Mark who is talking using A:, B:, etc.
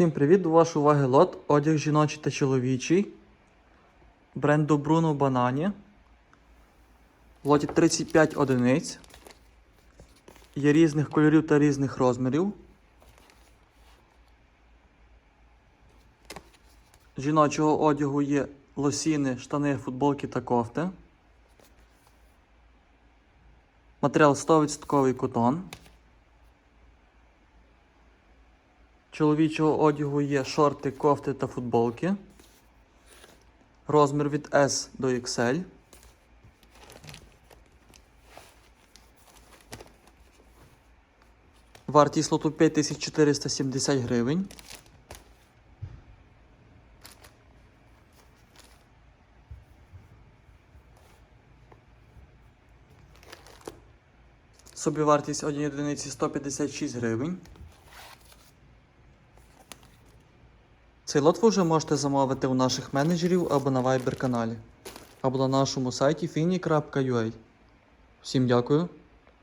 A: Всім привіт! До вашої уваги лот, одяг жіночий та чоловічий. Бренду Bruno Banani. В лоті 35 одиниць. Є різних кольорів та різних розмірів. Жіночого одягу є лосіни, штани, футболки та кофти. Матеріал 100% котон. Чоловічого одягу є шорти, кофти та футболки. Розмір від S до XL. Вартість лоту 5470 гривень. Собівартість однієї одиниці 156 гривень. Цей лот ви вже можете замовити у наших менеджерів або на Viber каналі, або на нашому сайті fini.ua. Всім дякую.